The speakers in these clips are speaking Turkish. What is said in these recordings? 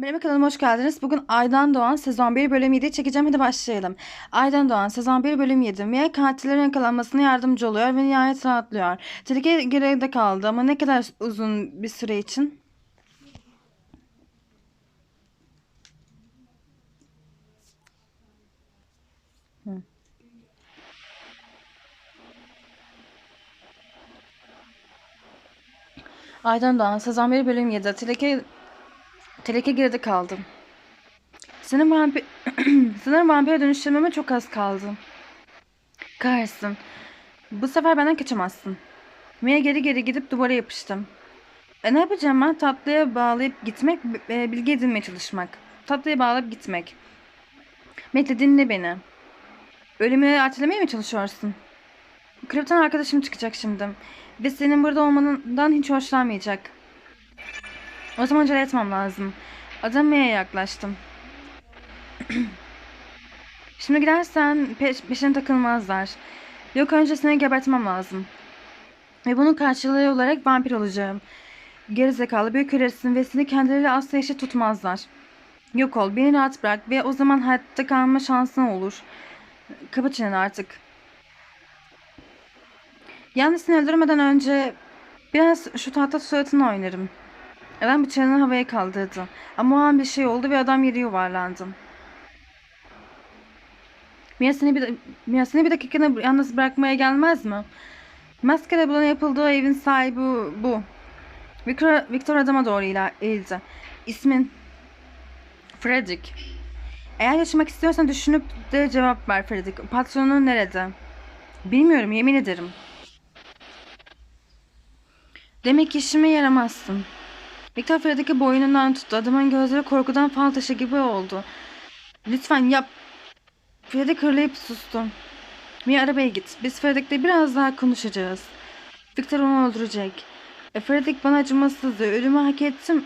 Merhaba kanalıma hoş geldiniz. Bugün Aydan Doğan sezon 1 bölüm 7'yi çekeceğim. Hadi başlayalım. Aydan Doğan sezon 1 bölüm 7. Mia katillerin yakalanmasına yardımcı oluyor ve nihayet rahatlıyor. Tehlike geride kaldı ama ne kadar uzun bir süre için? Hı. Aydan Doğan sezon 1 bölüm 7. Tehlike, tehlike geride kaldı. Sanırım vampir... Sanırım vampire dönüştürmeme çok az kaldı. Kahretsin. Bu sefer benden kaçamazsın. Mia geri geri gidip duvara yapıştım. E, ne yapacağım ben? Tatlıya bağlayıp gitmek, e, bilgi edinmeye çalışmak. Tatlıya bağlayıp gitmek. Bekle dinle beni. Ölümü ertelemeye mi çalışıyorsun? Kripton arkadaşım çıkacak şimdi. Ve senin burada olmandan hiç hoşlanmayacak. O zaman acele etmem lazım. Adam Mia'ya yaklaştım. Şimdi gidersen peş, peşine takılmazlar. Yok önce seni gebertmem lazım. Ve bunun karşılığı olarak vampir olacağım. Gerizekalı bir küresin ve seni kendileri asla eşit tutmazlar. Yok ol, beni rahat bırak ve o zaman hayatta kalma şansın olur. Kapa çeneni artık. Yalnız seni öldürmeden önce biraz şu tahta suratını oynarım. Adam bıçağını havaya kaldırdı. Ama o an bir şey oldu ve adam yere yuvarlandı. Mia seni bir, Mia seni bir dakikanı yalnız bırakmaya gelmez mi? Maskara bulan yapıldığı evin sahibi bu. Victor, Victor adama doğru eğildi. İsmin Fredrik. Eğer yaşamak istiyorsan düşünüp de cevap ver Fredrik. Patronun nerede? Bilmiyorum yemin ederim. Demek işime yaramazsın. Victor Fredrik'i boynundan tuttu. Adamın gözleri korkudan fal taşı gibi oldu. Lütfen yap. Fredrik hırlayıp sustu. Mia arabaya git. Biz Fredrik'le biraz daha konuşacağız. Victor onu öldürecek. E, Fredrik bana acımasızdı. Ölümü hak ettim.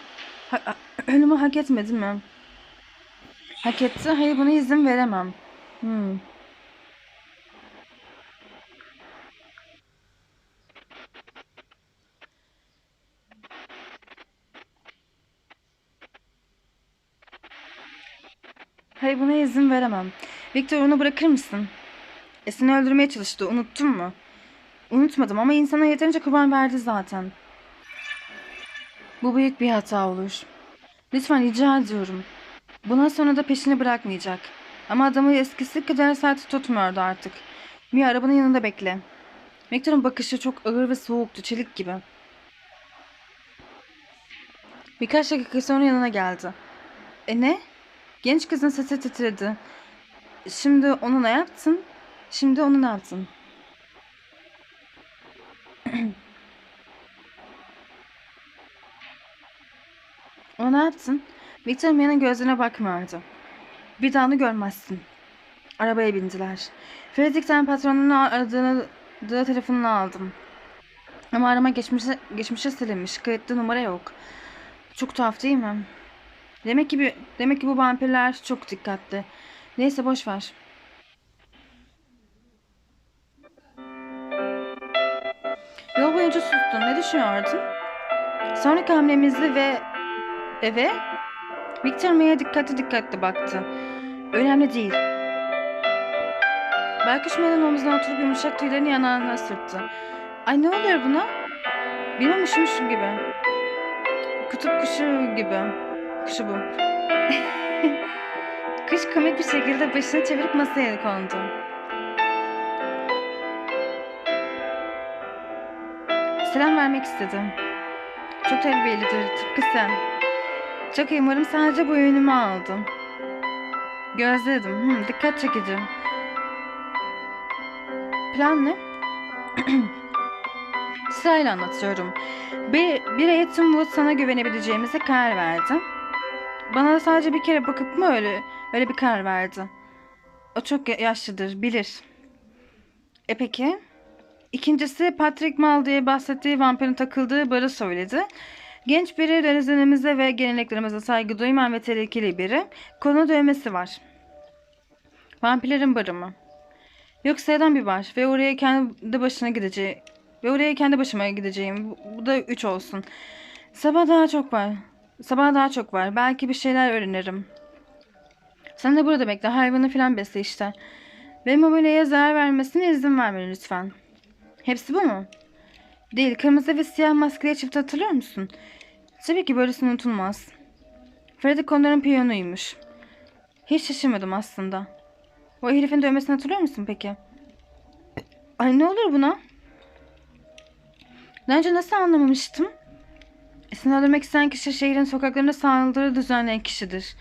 Ha- ölümü hak etmedi mi? Hak etti. Hayır buna izin veremem. Hmm. Hayır buna izin veremem. Victor onu bırakır mısın? E öldürmeye çalıştı. Unuttun mu? Unutmadım ama insana yeterince kurban verdi zaten. Bu büyük bir hata olur. Lütfen rica ediyorum. Bundan sonra da peşini bırakmayacak. Ama adamı eskisi kadar sert tutmuyordu artık. Mia arabanın yanında bekle. Victor'ın bakışı çok ağır ve soğuktu, çelik gibi. Birkaç dakika sonra yanına geldi. E ne? Genç kızın sesi titredi. Şimdi onu ne yaptın? Şimdi onu ne yaptın? Onu ne yaptın? Victor Mia'nın gözlerine bakmıyordu. Bir daha onu görmezsin. Arabaya bindiler. Frederick'ten patronunun aradığını da telefonunu aldım. Ama arama geçmişe, geçmişe silinmiş. Kayıtlı numara yok. Çok tuhaf değil mi? Demek ki bir, demek ki bu vampirler çok dikkatli. Neyse boş ver. Yol boyunca sustun. Ne düşünüyordun? Sonraki hamlemizde ve eve Victor May'a dikkatli dikkatli baktı. Önemli değil. Belki Maya'nın omzuna oturup yumuşak tüylerini yanağına sürttü. Ay ne oluyor buna? Bilmem üşümüşüm gibi. Kutup kuşu gibi. Kuşu bu. Kuş komik bir şekilde başını çevirip masaya kondu. Selam vermek istedim. Çok terbiyelidir, tıpkı sen. Çok iyi, umarım sadece bu yönümü aldım. Gözledim, hmm, dikkat çekici. Plan ne? Sırayla anlatıyorum. Bir, bir eğitim Wood sana güvenebileceğimize karar verdi. Bana da sadece bir kere bakıp mı öyle öyle bir karar verdi. O çok ya- yaşlıdır, bilir. E peki? İkincisi Patrick Mal diye bahsettiği vampirin takıldığı barı söyledi. Genç biri düzenimize ve geleneklerimize saygı duymayan ve tehlikeli biri. Konu dövmesi var. Vampirlerin barı mı? Yok sıradan bir bar ve oraya kendi başına gideceğim. Ve oraya kendi başıma gideceğim. Bu, da üç olsun. Sabah daha çok var. Sabah daha çok var. Belki bir şeyler öğrenirim. Sen de burada bekle. Hayvanı falan besle işte. Ve mobilyaya zarar vermesine izin verme lütfen. Hepsi bu mu? Değil. Kırmızı ve siyah maskeli çift hatırlıyor musun? Tabii ki böylesi unutulmaz. Freddy konuların piyonuymuş. Hiç şaşırmadım aslında. O herifin dövmesini hatırlıyor musun peki? Ay ne olur buna? Daha önce nasıl anlamamıştım? Seni öldürmek isteyen kişi şehrin sokaklarında saldırı düzenleyen kişidir.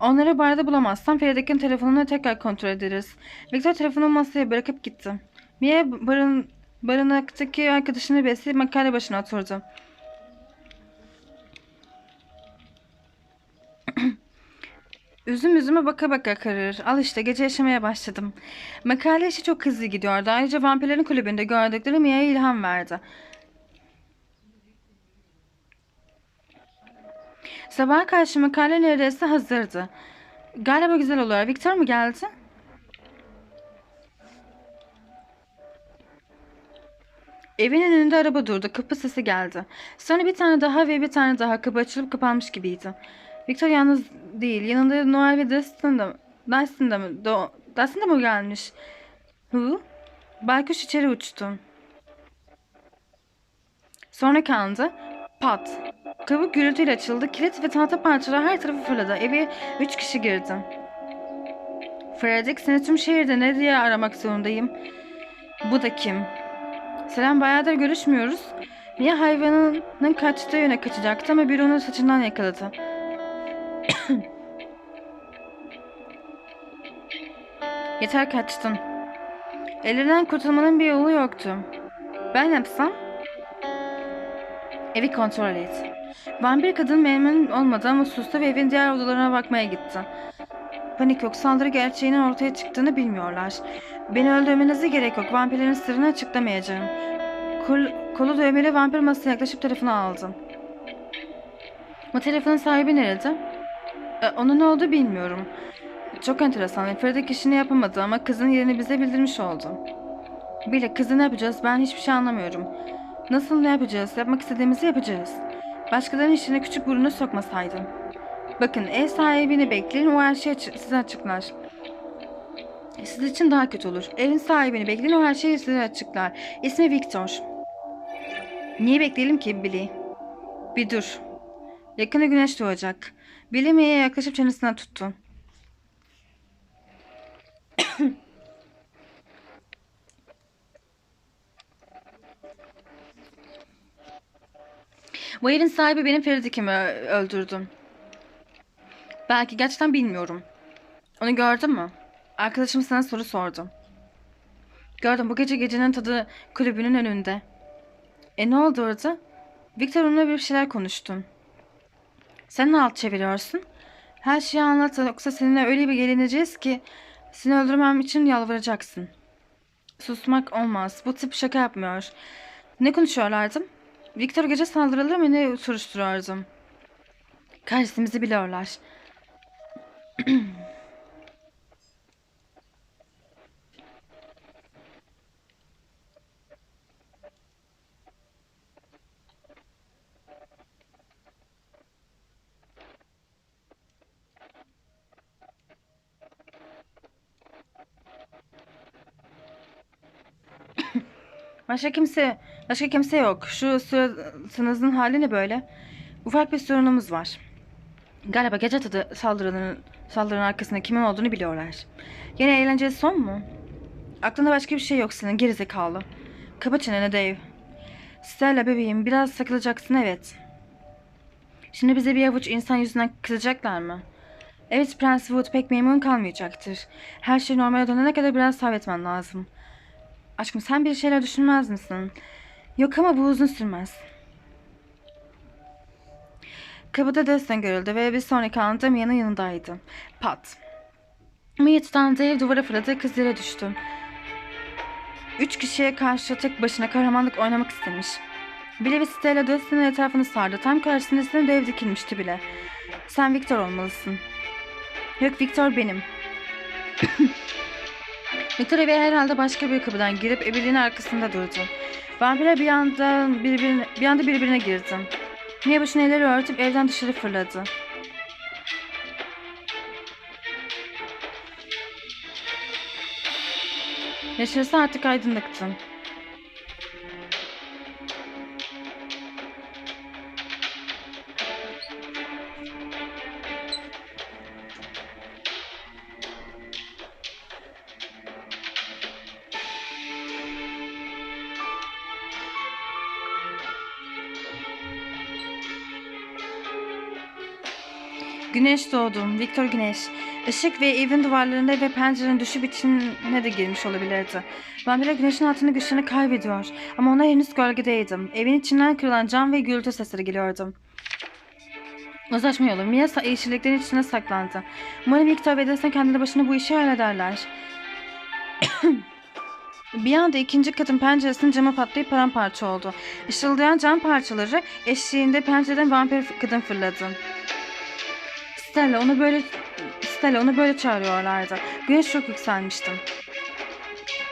Onları barda bulamazsam Feride'nin telefonunu tekrar kontrol ederiz. Victor telefonu masaya bırakıp gitti. Mia barın, barınaktaki arkadaşını besleyip makale başına oturdu. Üzüm üzüme baka baka kararır. Al işte gece yaşamaya başladım. Makale işi çok hızlı gidiyordu. Ayrıca vampirlerin kulübünde gördükleri Mia'ya ilham verdi. Sabaha karşı makale neredeyse hazırdı. Galiba güzel olur. Victor mu geldi? Evin önünde araba durdu. Kapı sesi geldi. Sonra bir tane daha ve bir tane daha kapı açılıp kapanmış gibiydi. Victor yalnız değil. Yanında Noel ve Dustin da, Dustin da mı? Do, Dustin da mı gelmiş? Hı? Baykuş içeri uçtu. Sonra kandı. Pat. Kapı gürültüyle açıldı. Kilit ve tahta parçalar her tarafı fırladı. Eve üç kişi girdi. Fredrik seni tüm şehirde ne diye aramak zorundayım. Bu da kim? Selam bayağıdır görüşmüyoruz. Mia hayvanının kaçtığı yöne kaçacaktı ama biri onu saçından yakaladı. Yeter kaçtın. Ellerinden kurtulmanın bir yolu yoktu. Ben yapsam? Evi kontrol et. Vampir kadın memnun olmadı ama sustu ve evin diğer odalarına bakmaya gitti. Panik yok. Saldırı gerçeğinin ortaya çıktığını bilmiyorlar. Beni öldürmenize gerek yok. Vampirlerin sırrını açıklamayacağım. Kol, kolu dövmeli vampir masaya yaklaşıp telefonu aldı. O telefonun sahibi nerede? E, onun ne oldu bilmiyorum. Çok enteresan. Fredrik işini yapamadı ama kızın yerini bize bildirmiş oldu. Bile kızı ne yapacağız ben hiçbir şey anlamıyorum. Nasıl ne yapacağız? Yapmak istediğimizi yapacağız. Başkalarının işine küçük burnunu sokmasaydım. Bakın ev sahibini bekleyin o her şeyi size açıklar. Siz için daha kötü olur. Evin sahibini bekleyin o her şeyi size açıklar. İsmi Victor. Niye bekleyelim ki Billy? Bir dur. Yakında güneş doğacak. Billy Mia'ya yaklaşıp çenesinden tuttu. Bu evin sahibi benim Feridik'imi ö- öldürdüm. Belki gerçekten bilmiyorum. Onu gördün mü? Arkadaşım sana soru sordu. Gördüm bu gece gecenin tadı kulübünün önünde. E ne oldu orada? Victor onunla bir şeyler konuştun. Sen ne alt çeviriyorsun? Her şeyi anlat yoksa seninle öyle bir gelineceğiz ki seni öldürmem için yalvaracaksın. Susmak olmaz. Bu tip şaka yapmıyor. Ne konuşuyorlardı? Victor gece saldırılır mı ne soruşturuyordum. Karşımızı biliyorlar. Başka kimse, başka kimse yok. Şu suratınızın hali ne böyle? Ufak bir sorunumuz var. Galiba gece tadı saldırının, saldırının arkasında kimin olduğunu biliyorlar. Yine eğlenceli son mu? Aklında başka bir şey yok senin gerizekalı. Kapa çeneni Dave. Stella bebeğim biraz sakılacaksın evet. Şimdi bize bir avuç insan yüzünden kızacaklar mı? Evet Prens Wood pek memnun kalmayacaktır. Her şey normale dönene kadar biraz sabretmen lazım. Aşkım sen bir şeyler düşünmez misin? Yok ama bu uzun sürmez. Kapıda Destin görüldü ve bir sonraki anda Mia'nın yanındaydı. Pat. Mia tutan Dave duvara fırladı, kız yere düştü. Üç kişiye karşı tek başına kahramanlık oynamak istemiş. Bile ve Stella Destin'in etrafını sardı. Tam karşısında ise Dave dikilmişti bile. Sen Victor olmalısın. Yok Victor benim. Victor eve herhalde başka bir kapıdan girip ebeliğin arkasında durdu. Vampirler bir anda birbirine, bir anda birbirine girdi. Mia başını elleri örtüp evden dışarı fırladı. Dışarısı artık aydınlıktı. Güneş doğdu. Victor Güneş. Işık ve evin duvarlarında ve pencerenin düşüp içine de girmiş olabilirdi. Vampirler güneşin altında güçlerini kaybediyor. Ama ona henüz gölgedeydim. Evin içinden kırılan cam ve gürültü sesleri geliyordu. Uzlaşmayalım. Mia sa- yeşilliklerin içine saklandı. Umarım Victor ve Destin kendileri başına bu işi hallederler. Bir anda ikinci katın penceresinin camı patlayıp paramparça oldu. Işıldayan cam parçaları eşliğinde pencereden vampir kadın fırladı. Stella onu böyle Stella onu böyle çağırıyorlardı. Güneş çok yükselmişti.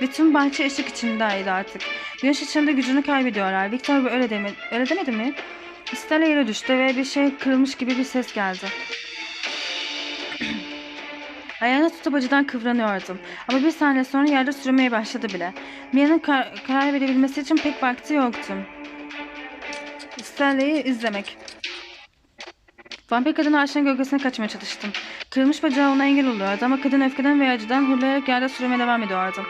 Bütün bahçe ışık içindeydi artık. Güneş içinde gücünü kaybediyorlar. Victor bu öyle demedi, öyle demedi mi? Stella yere düştü ve bir şey kırılmış gibi bir ses geldi. Ayağını tutup acıdan kıvranıyordu. Ama bir saniye sonra yerde sürünmeye başladı bile. Mia'nın kar- karar verebilmesi için pek vakti yoktu. Stella'yı izlemek. Vampir kadın ağaçların gölgesine kaçmaya çalıştım. Kırılmış bacağı ona engel oluyordu ama kadın öfkeden ve acıdan hırlayarak yerde sürmeye devam ediyordu.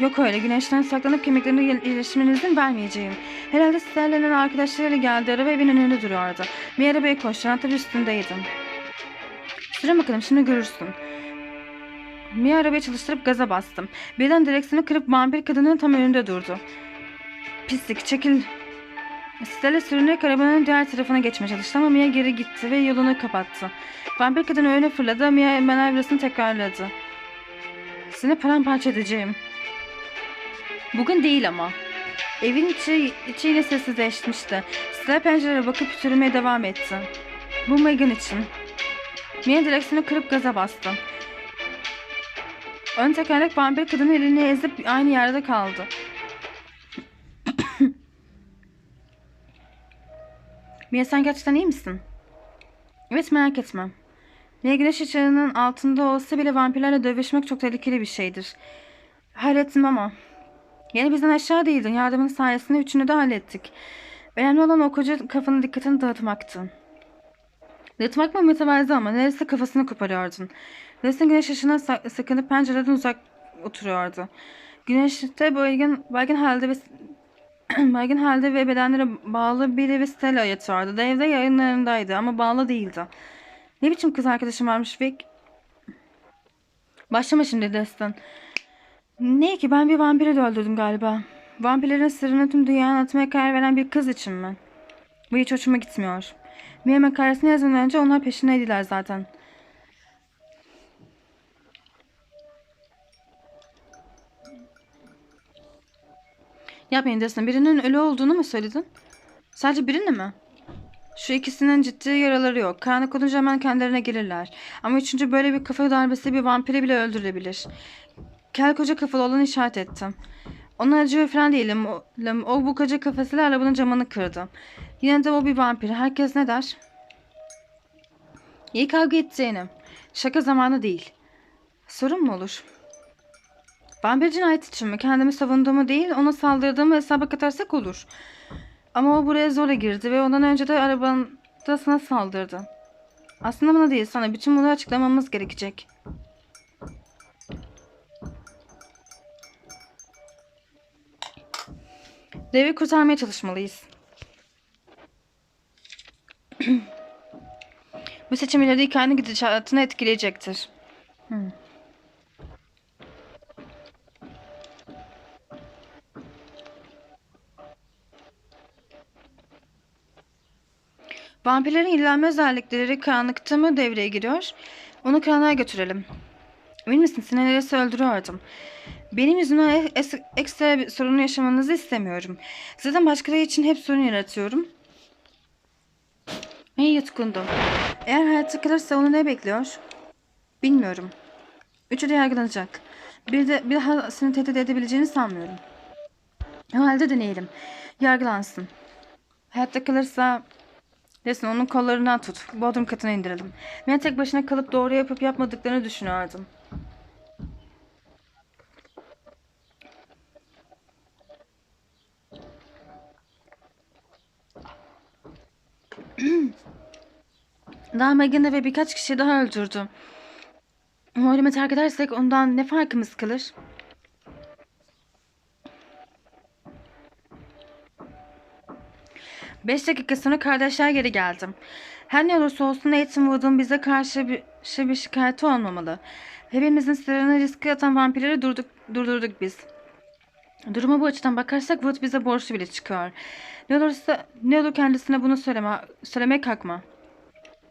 Yok öyle güneşten saklanıp kemiklerini iyileşmene izin vermeyeceğim. Herhalde Stella'nın arkadaşlarıyla geldi araba evin önünde duruyordu. Bir arabaya koştu tabii üstündeydim. Süre bakalım şimdi görürsün. Mia arabayı çalıştırıp gaza bastım. Birden direksiyonu kırıp vampir kadının tam önünde durdu. Pislik çekil Stella sürünerek arabanın diğer tarafına geçmeye çalıştı ama Mia geri gitti ve yolunu kapattı. Vampir kadın öyle fırladı, Mia manevrasını tekrarladı. Seni paramparça edeceğim. Bugün değil ama. Evin içi, içi yine sessizleşmişti. Stella pencereye bakıp sürmeye devam etti. Bu Megan için. Mia direksiyonu kırıp gaza bastı. Ön tekerlek vampir kadının elini ezip aynı yerde kaldı. Mia sen gerçekten iyi misin? Evet merak etme. Mia güneş ışığının altında olsa bile vampirlerle dövüşmek çok tehlikeli bir şeydir. Hallettim ama. Yine bizden aşağı değildin. Yardımın sayesinde üçünü de hallettik. Önemli olan o koca kafanın dikkatini dağıtmaktı. Dağıtmak mı mütevazı ama neresi kafasını koparıyordun. Neresin güneş ışığına sak- sakınıp pencereden uzak oturuyordu. Güneşte baygın, baygın halde ve baygın halde ve bedenlere bağlı biri ve Stella yatıyordu. Dave de yayınlarındaydı ama bağlı değildi. Ne biçim kız arkadaşım varmış Vic? Başlama şimdi Destin. Ne ki ben bir vampiri de öldürdüm galiba. Vampirlerin sırrını tüm dünyaya anlatmaya karar veren bir kız için mi? Bu hiç hoşuma gitmiyor. Mia makalesini yazmadan önce onlar peşindeydiler zaten. Yapmayın Destin. Birinin ölü olduğunu mu söyledin? Sadece birini mi? Şu ikisinin ciddi yaraları yok. Karanlık olunca hemen kendilerine gelirler. Ama üçüncü böyle bir kafa darbesi bir vampiri bile öldürebilir. Kel koca kafalı olanı işaret ettim. Ona acıyor falan değilim. O, o bu koca kafasıyla arabanın camını kırdı. Yine de o bir vampir. Herkes ne der? İyi kavga edeceğini. Şaka zamanı değil. Sorun mu olur? Vampir cinayet için mi? Kendimi savunduğumu değil, ona saldırdığımı hesaba katarsak olur. Ama o buraya zorla girdi ve ondan önce de arabanda sana saldırdı. Aslında bana değil sana. Bütün bunları açıklamamız gerekecek. Devi kurtarmaya çalışmalıyız. Bu seçim ileride hikayenin gidişatını etkileyecektir. Vampirlerin ilerleme özellikleri karanlıkta mı devreye giriyor? Onu karanlığa götürelim. Emin misin? Sineleresi öldürüyordum. Benim yüzümden es- ekstra bir sorun yaşamanızı istemiyorum. Zaten başkaları için hep sorun yaratıyorum. İyi yutkundum. Eğer hayatta kalırsa onu ne bekliyor? Bilmiyorum. Üçü de yargılanacak. Bir de bir daha seni tehdit edebileceğini sanmıyorum. O halde deneyelim. Yargılansın. Hayatta kalırsa desin onun kollarından tut. Bodrum katına indirelim. Ben tek başına kalıp doğru yapıp yapmadıklarını düşünüyordum. Daha Megan'ı ve birkaç kişi daha öldürdü. Ölüme terk edersek ondan ne farkımız kalır? Beş dakika sonra kardeşler geri geldim. Her ne olursa olsun Nathan Wood'un bize karşı bir, şey bir şikayeti olmamalı. Hepimizin sırrını riske atan vampirleri durduk, durdurduk biz. Duruma bu açıdan bakarsak Wood bize borçlu bile çıkıyor. Ne olursa ne olur kendisine bunu söyleme, söylemeye kalkma.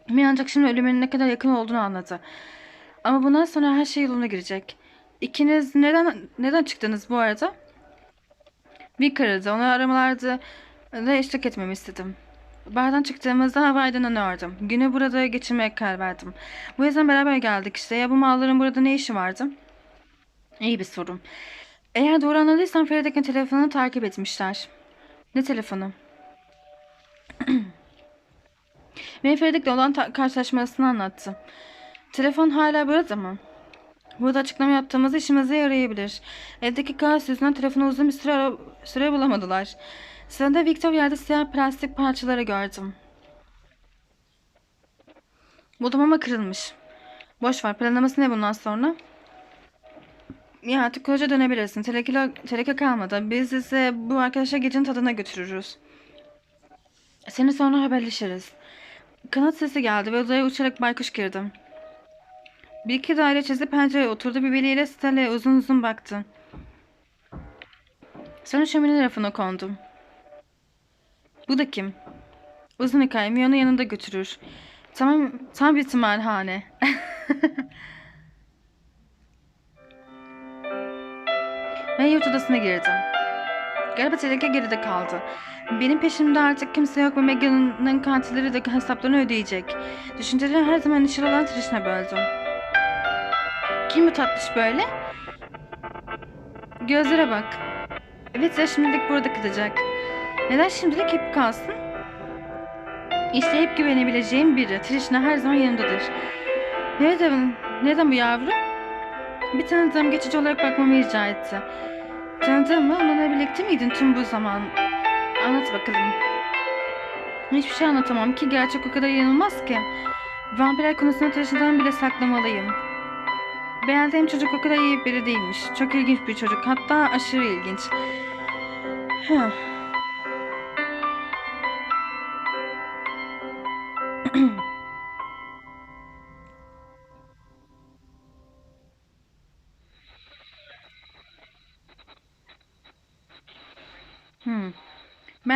Mi ancak şimdi ölümün ne kadar yakın olduğunu anladı. Ama bundan sonra her şey yoluna girecek. İkiniz neden neden çıktınız bu arada? Bir aradı. Onu aramalarda da eşlik etmemi istedim. Bardan çıktığımızda hava aydınlanıyordum. Günü burada geçirmeye karar verdim. Bu yüzden beraber geldik işte. Ya bu malların burada ne işi vardı? İyi bir soru. Eğer doğru anladıysam Feride'nin telefonunu takip etmişler. Ne telefonu? Beni Feridik'le olan karşılaşmasını anlattı. Telefon hala burada mı? Burada açıklama yaptığımız işimize yarayabilir. Evdeki kaos yüzünden telefonu uzun bir süre, süre bulamadılar. Sırada Victor yerde siyah plastik parçaları gördüm. Buldum ama kırılmış. Boş ver. Planlaması ne bundan sonra? Ya artık koca dönebilirsin. Teleke, teleke kalmadı. Biz ise bu arkadaşa gecenin tadına götürürüz. Seni sonra haberleşiriz. Kanat sesi geldi ve odaya uçarak baykuş girdim. Bir iki daire çizip pencereye oturdu. Birbiriyle Stella'ya uzun uzun baktı. Sonra şömine tarafına kondum. Bu da kim? Uzun hikaye Mion'u yanında götürür. Tamam, tam bir tımarhane. Ben yurt odasına girdim. Galiba teleke geride kaldı. Benim peşimde artık kimse yok ve Megan'ın kantilleri de hesaplarını ödeyecek. Düşünceleri her zaman neşeli olan Trish'ine böldüm. Kim bu tatlış böyle? Gözlere bak. Evet ya şimdilik burada kalacak. Neden şimdilik hep kalsın? İşte hep güvenebileceğim biri. Trishna her zaman yanımdadır. Neden, neden bu yavru? Bir tanıdığım geçici olarak bakmamı rica etti. Tanıdığım mı? Onunla birlikte miydin tüm bu zaman? Anlat bakalım. Hiçbir şey anlatamam ki gerçek o kadar inanılmaz ki. Vampirler konusunda Trish'den bile saklamalıyım. Beğendiğim çocuk o kadar iyi biri değilmiş. Çok ilginç bir çocuk. Hatta aşırı ilginç. Huh.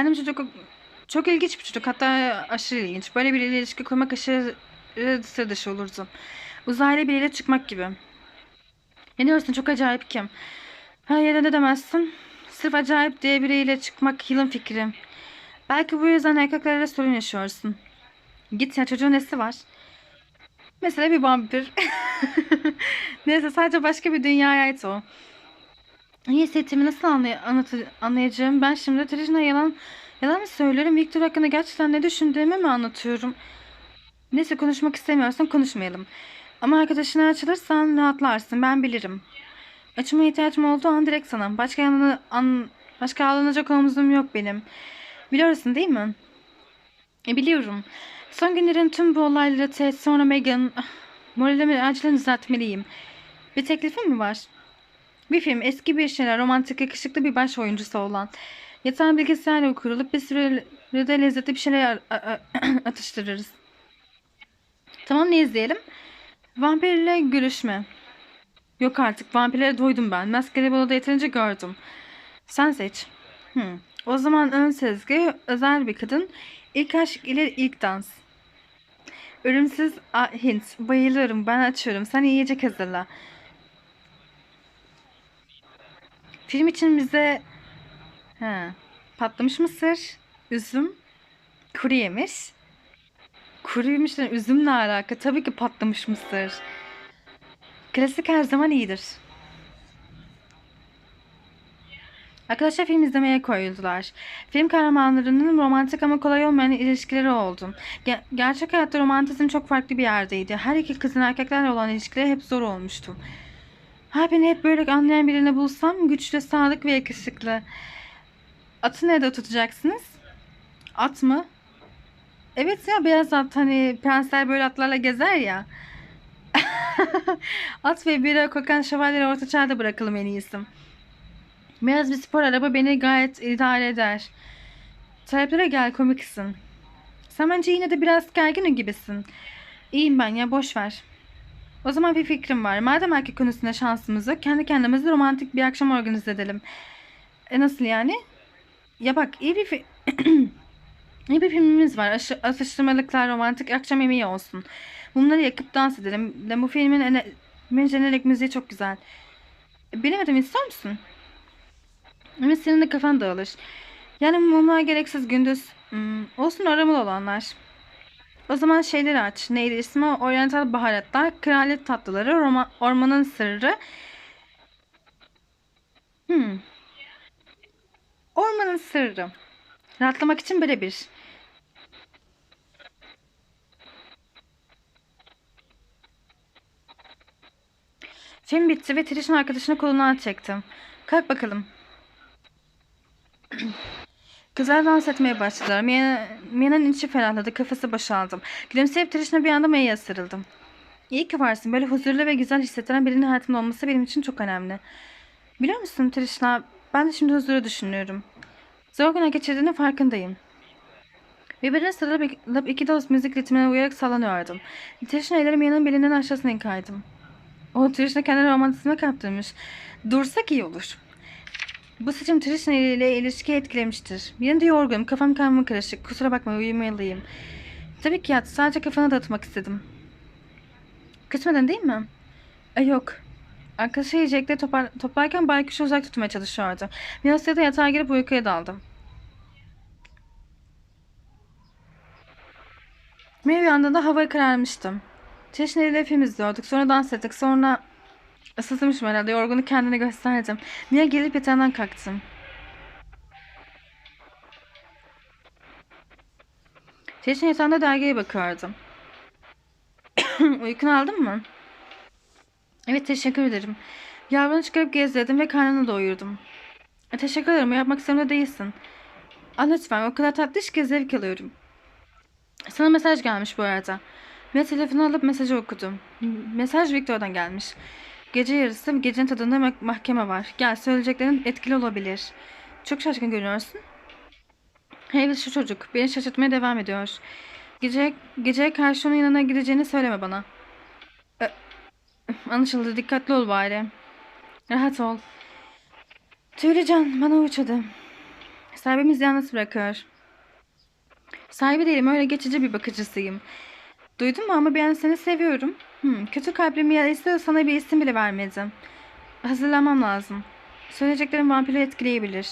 Benim çocuk çok ilginç bir çocuk. Hatta aşırı ilginç. Böyle biriyle ilişki kurmak aşırı sıra dışı olurdu. Uzaylı biriyle çıkmak gibi. Ne diyorsun çok acayip kim? Ha ya da demezsin. Sırf acayip diye biriyle çıkmak yılın fikri. Belki bu yüzden erkeklerle sorun yaşıyorsun. Git ya çocuğun nesi var? Mesela bir vampir. Neyse sadece başka bir dünyaya ait o. Hissettiğimi nasıl anlay anlatı- anlayacağım? Ben şimdi Trishna yalan yalan mı söylerim? Victor hakkında gerçekten ne düşündüğümü mü anlatıyorum? Neyse konuşmak istemiyorsan konuşmayalım. Ama arkadaşına açılırsan rahatlarsın. Ben bilirim. Açıma ihtiyacım olduğu an direkt sana. Başka yanına an, başka ağlanacak omuzum yok benim. Biliyorsun değil mi? E, biliyorum. Son günlerin tüm bu olayları Ted sonra Megan ah, moralimi acilen düzeltmeliyim. Bir teklifin mi var? Bir film eski bir şeyler romantik yakışıklı bir baş oyuncusu olan. Yatağın bilgisayarla kurulup bir sürede lezzetli bir şeyler atıştırırız. Tamam ne izleyelim? Vampirle görüşme. Yok artık vampirlere doydum ben. Maskeli Balo'da yeterince gördüm. Sen seç. Hmm. O zaman ön sezgi özel bir kadın. İlk aşk ile ilk dans. Ölümsüz hint. Bayılıyorum. Ben açıyorum. Sen yiyecek hazırla. Film için bize ha, patlamış mısır, üzüm, kuru yemiş. Kuru yemişle üzümle alaka. Tabii ki patlamış mısır. Klasik her zaman iyidir. Arkadaşlar film izlemeye koyuldular. Film kahramanlarının romantik ama kolay olmayan ilişkileri oldu. Ge- gerçek hayatta romantizm çok farklı bir yerdeydi. Her iki kızın erkeklerle olan ilişkileri hep zor olmuştu. Ha beni hep böyle anlayan birini bulsam güçlü, sağlık ve yakışıklı. Atı nerede tutacaksınız? At mı? Evet ya beyaz at hani prensler böyle atlarla gezer ya. at ve bira kokan şövalyeleri orta çağda bırakalım en iyisi. Beyaz bir spor araba beni gayet idare eder. Taleplere gel komiksin. Sen bence yine de biraz gergin gibisin. İyiyim ben ya boş ver. O zaman bir fikrim var. Madem erkek konusunda şansımız yok, kendi kendimize romantik bir akşam organize edelim. E nasıl yani? Ya bak iyi bir fi- iyi bir filmimiz var. Aşı- atıştırmalıklar, romantik akşam yemeği olsun. Bunları yakıp dans edelim. De bu filmin ene- jenerik müziği çok güzel. E, Bilemedim ister misin? Evet senin de kafan dağılır. Yani mumlar gereksiz gündüz. Hmm, olsun aramalı olanlar. O zaman şeyleri aç. Neydi ismi? Oriental baharatlar, kraliyet tatlıları, Roma, ormanın sırrı. Hmm. Ormanın sırrı. Rahatlamak için böyle bir. Film bitti ve Trish'in arkadaşını kolundan çektim. Kalk bakalım. Kızlar dans etmeye başladılar. Mia- Mia'nın içi ferahladı, kafası boşaldı. Gülümseyip Trish'ine bir anda Mia'ya sarıldım. İyi ki varsın. Böyle huzurlu ve güzel hissettiren birinin hayatımda olması benim için çok önemli. Biliyor musun Trishna, ben de şimdi huzuru düşünüyorum. Zor günler geçirdiğinin farkındayım. Birbirine sarılıp iki dost müzik ritmine uyarak sallanıyordum. Trishna ellerimi yanın belinin aşağısına yıkaydım. O Trishna kendini romantizme kaptırmış. Dursak iyi olur. Bu seçim Trishna ile ilişkiyi etkilemiştir. Benim de yorgunum, kafam karma karışık. Kusura bakma uyumalıyım. Tabii ki yat, sadece kafanı dağıtmak istedim. Kısmeden değil mi? E, yok. Arkadaşı yiyecekleri topar, toplarken baykuşu uzak tutmaya çalışıyordu. Bir sırada yatağa girip uykuya daldım. Mary uyandığında hava kararmıştım. Trishna ile film izliyorduk. Sonra dans ettik. Sonra ısıtmışım herhalde. Yorgunu kendine gösterdim. Mia gelip yatağından kalktım. Trishna yatağında dergiye bakıyordum. Uykunu aldın mı? Evet teşekkür ederim. Yavrunu çıkarıp gezdirdim ve karnını doyurdum. E, teşekkür ederim. Yapmak istediğimde değilsin. Aa, lütfen. O kadar tatlış ki zevk alıyorum. Sana mesaj gelmiş bu arada. Ve telefonu alıp mesajı okudum. Mesaj Victor'dan gelmiş. Gece yarısı gecenin tadında mah- mahkeme var. Gel söyleyeceklerin etkili olabilir. Çok şaşkın görünüyorsun. Hey şu çocuk. Beni şaşırtmaya devam ediyor. Gece, geceye karşı onun yanına gideceğini söyleme bana. Ö- Anlaşıldı. Dikkatli ol bari. Rahat ol. Tüylecan bana uç hadi. Sahibimiz yalnız bırakıyor. Sahibi değilim. Öyle geçici bir bakıcısıyım. Duydun mu ama ben seni seviyorum. Hmm, kötü kalbim yaraysa sana bir isim bile vermedim. Hazırlanmam lazım. Söyleyeceklerim vampiri etkileyebilir.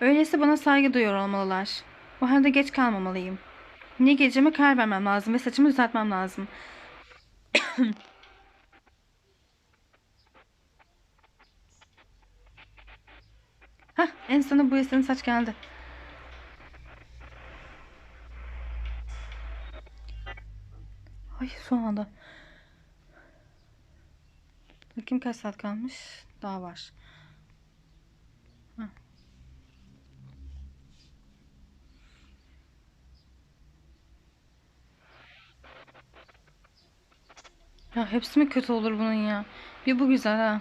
Öyleyse bana saygı duyuyor olmalılar. O halde geç kalmamalıyım. Ne geceme karar vermem lazım ve saçımı düzeltmem lazım. Hah, en sonunda bu istediğin saç geldi. Ay son anda. Bakayım kaç saat kalmış. Daha var. Ya hepsi mi kötü olur bunun ya? Bir bu güzel ha.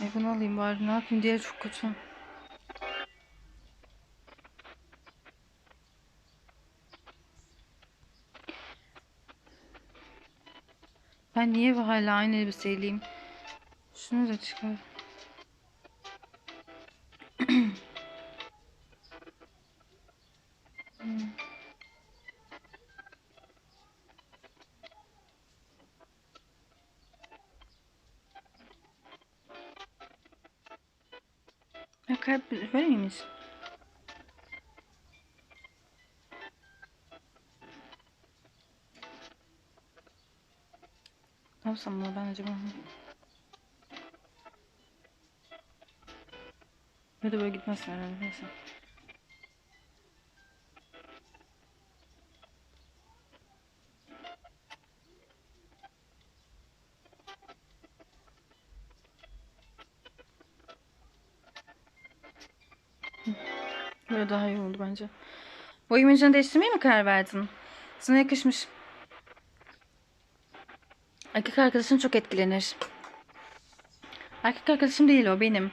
Ay bunu alayım bari ne yapayım diğeri çok kötü. Ben niye hala aynı elbiseyliyim? Şunu da çıkar. Yapsam bunu ben acaba? Ya da böyle gitmezsin herhalde. Neyse. Böyle daha iyi oldu bence. Boy imajını değiştirmeye mi karar verdin? Sana yakışmış. Erkek arkadaşın çok etkilenir. Erkek arkadaşım değil o benim.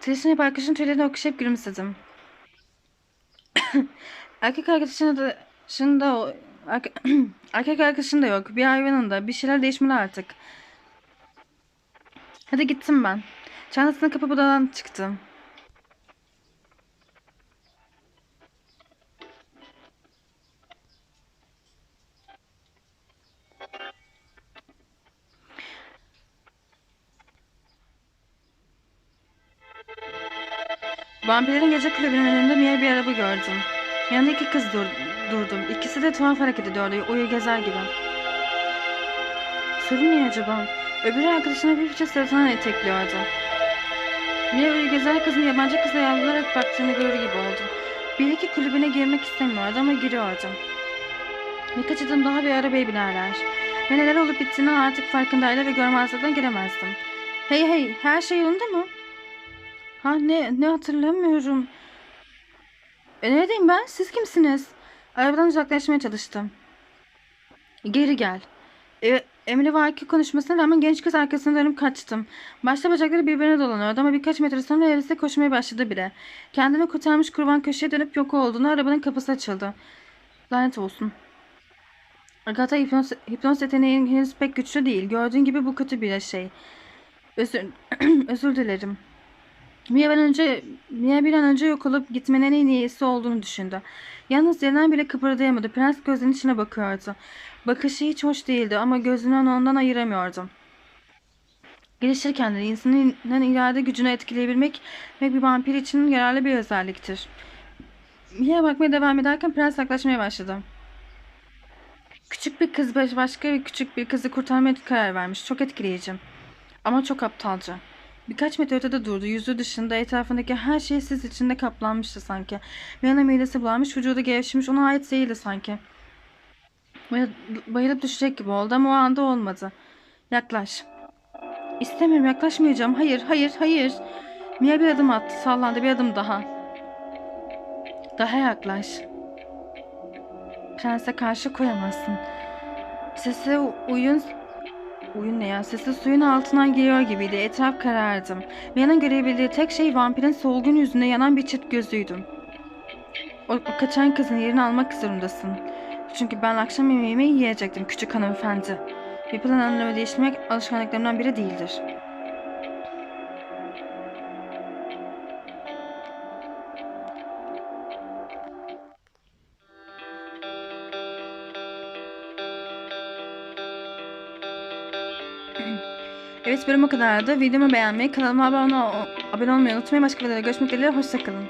Tıraşını yap arkadaşın tüylerini okşayıp gülümsedim. Erkek arkadaşın da da o- erke- erkek arkadaşın da yok. Bir hayvanın da bir şeyler değişmeli artık. Hadi gittim ben. Çantasını kapıp odadan çıktım. Vampirlerin gece kulübünün önünde Mia bir araba gördüm. Yanında iki kız dur durdum. İkisi de tuhaf hareket ediyordu. Uyu gezer gibi. Sorun ne acaba? Öbürü arkadaşına bir fıçı sırtından etekliyordu. Mia uyu gezer kızın yabancı kıza yalvararak baktığını görür gibi oldu. Bir iki kulübüne girmek istemiyordu ama giriyordu. Birkaç adım daha bir arabaya binerler. Ve neler olup bittiğini artık farkındaydı ve görmezlikten giremezdim. Hey hey her şey yolunda mı? Ha ne ne hatırlamıyorum. E, neredeyim ben? Siz kimsiniz? Arabadan uzaklaşmaya çalıştım. Geri gel. E, Emre Vaki konuşmasına rağmen genç kız arkasına dönüp kaçtım. Başta bacakları birbirine dolanıyordu ama birkaç metre sonra evlise koşmaya başladı bile. Kendini kurtarmış kurban köşeye dönüp yok olduğunu arabanın kapısı açıldı. Lanet olsun. Agatha hipnoz, hipnoz yeteneğin henüz pek güçlü değil. Gördüğün gibi bu kötü bir şey. Özür, özür dilerim. Mia bir, önce, Mia bir an önce yok olup gitmenin en iyisi olduğunu düşündü. Yalnız yerinden bile kıpırdayamadı. Prens gözünün içine bakıyordu. Bakışı hiç hoş değildi ama gözünü ondan ayıramıyordu. Gelişirken de insanın irade gücünü etkileyebilmek ve bir vampir için yararlı bir özelliktir. Mia bakmaya devam ederken prens yaklaşmaya başladı. Küçük bir kız baş- başka bir küçük bir kızı kurtarmaya karar vermiş. Çok etkileyici. Ama çok aptalca. Birkaç metre ötede durdu. Yüzü dışında etrafındaki her şey sis içinde kaplanmıştı sanki. Bir yana midesi bulanmış, vücudu gevşemiş, ona ait değildi sanki. Bay- Bayılıp düşecek gibi oldu ama o anda olmadı. Yaklaş. İstemiyorum, yaklaşmayacağım. Hayır, hayır, hayır. Mia bir adım attı, sallandı bir adım daha. Daha yaklaş. Prense karşı koyamazsın. Sesi uyun Ya? Sesi suyun altından geliyor gibiydi. Etraf karardı. Mia'nın görebildiği tek şey vampirin solgun yüzünde yanan bir çıt gözüydü. O, o kaçan kızın yerini almak zorundasın. Çünkü ben akşam yemeğimi yiyecektim küçük hanımefendi. Bir plan önleme değiştirmek alışkanlıklarımdan biri değildir. Evet bölüm o kadardı. Videomu beğenmeyi, kanalıma abone, ol- abone olmayı unutmayın. Başka videoda görüşmek dileğiyle. Hoşçakalın.